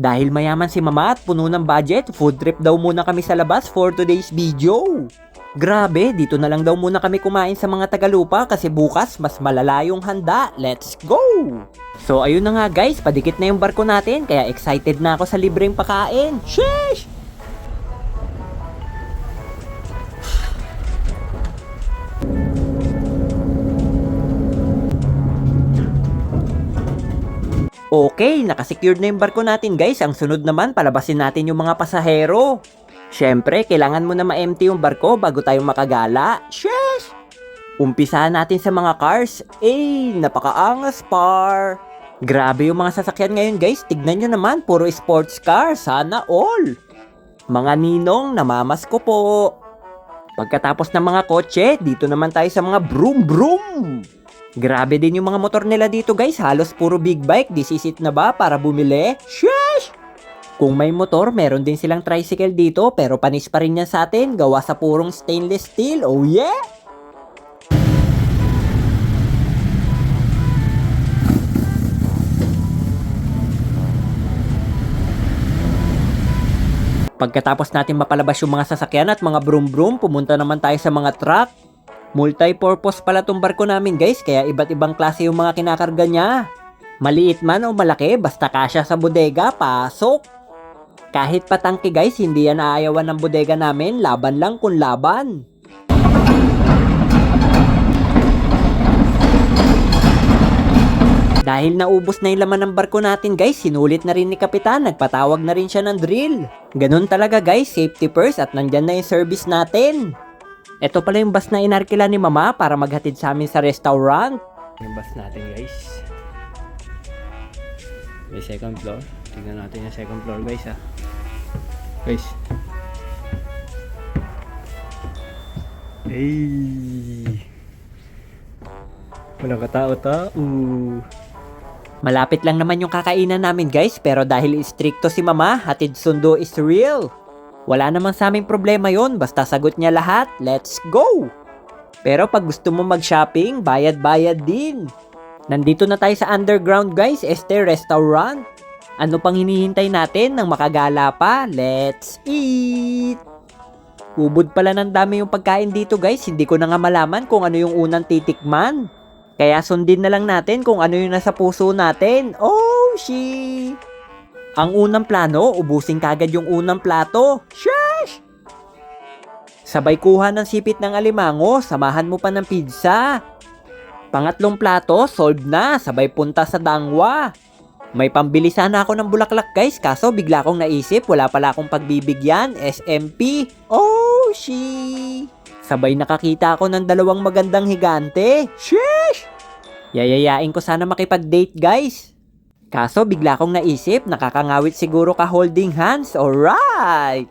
Dahil mayaman si mama at puno ng budget, food trip daw muna kami sa labas for today's video. Grabe, dito na lang daw muna kami kumain sa mga Tagalupa kasi bukas mas malala yung handa. Let's go! So ayun na nga guys, padikit na yung barko natin kaya excited na ako sa libreng pakain. Sheesh! Okay, nakasecured na yung barko natin guys. Ang sunod naman, palabasin natin yung mga pasahero. Siyempre, kailangan mo na ma-empty yung barko bago tayo makagala. Sheesh! Umpisahan natin sa mga cars. Eh, napakaangas par. Grabe yung mga sasakyan ngayon guys. Tignan nyo naman, puro sports car. Sana all. Mga ninong, namamas ko po. Pagkatapos ng mga kotse, dito naman tayo sa mga broom broom. Grabe din yung mga motor nila dito guys, halos puro big bike, this is it na ba para bumili? Sheesh! Kung may motor, meron din silang tricycle dito pero panis pa rin yan sa atin, gawa sa purong stainless steel, oh yeah! Pagkatapos natin mapalabas yung mga sasakyan at mga broom broom, pumunta naman tayo sa mga truck. Multi-purpose pala tong barko namin guys, kaya iba't ibang klase yung mga kinakarga niya. Maliit man o malaki, basta kasya sa bodega, pasok. Kahit patangke guys, hindi yan aayawan ng bodega namin, laban lang kung laban. Dahil naubos na yung laman ng barko natin guys, sinulit na rin ni Kapitan, nagpatawag na rin siya ng drill. Ganun talaga guys, safety first at nandyan na yung service natin. Ito pala yung bus na inarkila ni Mama para maghatid sa amin sa restaurant. Yung bus natin guys. May second floor. Tingnan natin yung second floor guys ha. Guys. Ay. Walang katao-tao. Malapit lang naman yung kakainan namin guys, pero dahil istrikto si mama, hatid sundo is real. Wala namang sa aming problema yon, basta sagot niya lahat, let's go! Pero pag gusto mo mag-shopping, bayad-bayad din. Nandito na tayo sa underground guys, este restaurant. Ano pang hinihintay natin nang makagala pa? Let's eat! Ubod pala ng dami yung pagkain dito guys, hindi ko na nga malaman kung ano yung unang titikman. Kaya sundin na lang natin kung ano yung nasa puso natin. Oh, she! Ang unang plano, ubusin kagad yung unang plato. Sheesh! Sabay kuha ng sipit ng alimango, samahan mo pa ng pizza. Pangatlong plato, solved na, sabay punta sa dangwa. May pambili sana ako ng bulaklak guys, kaso bigla kong naisip, wala pala akong pagbibigyan, SMP. Oh, she! Sabay nakakita ako ng dalawang magandang higante. Sheesh! Yayayain ko sana makipag-date guys. Kaso bigla kong naisip, nakakangawit siguro ka holding hands. Alright!